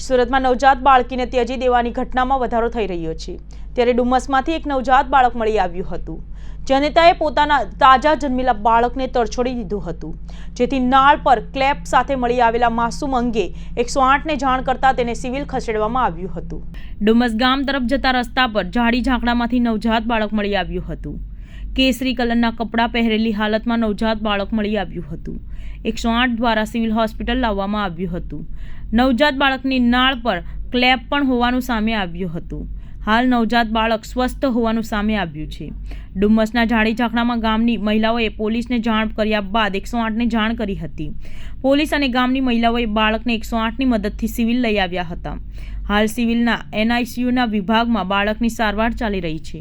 સુરતમાં નવજાત બાળકીને ત્યજી દેવાની ઘટનામાં વધારો થઈ રહ્યો છે. ત્યારે ડુમસમાંથી એક નવજાત બાળક મળી આવ્યું હતું. જનેતાએ પોતાના તાજા જન્મેલા બાળકને તરછોડી દીધું હતું. જેથી નાળ પર ક્લેપ સાથે મળી આવેલા માસૂમ અંગે એકસો આઠને જાણ કરતા તેને સિવિલ ખસેડવામાં આવ્યું હતું. ડુમસ ગામ તરફ જતા રસ્તા પર ઝાડી ઝાંકડામાંથી નવજાત બાળક મળી આવ્યું હતું. કેસરી કલરના કપડાં પહેરેલી હાલતમાં નવજાત બાળક મળી આવ્યું હતું. એકસો આઠ દ્વારા સિવિલ હોસ્પિટલ લાવવામાં આવ્યું હતું. નવજાત બાળકની નાળ પર ક્લેપ પણ હોવાનું સામે આવ્યું હતું. હાલ નવજાત બાળક સ્વસ્થ હોવાનું સામે આવ્યું છે. ડુમ્મસના ઝાડી ઝાંખડામાં ગામની મહિલાઓએ પોલીસને જાણ કર્યા બાદ એકસો આઠને જાણ કરી હતી. પોલીસ અને ગામની મહિલાઓએ બાળકને એકસો આઠની મદદથી સિવિલ લઈ આવ્યા હતા. હાલ સિવિલના એનઆઈસીયુના વિભાગમાં બાળકની સારવાર ચાલી રહી છે.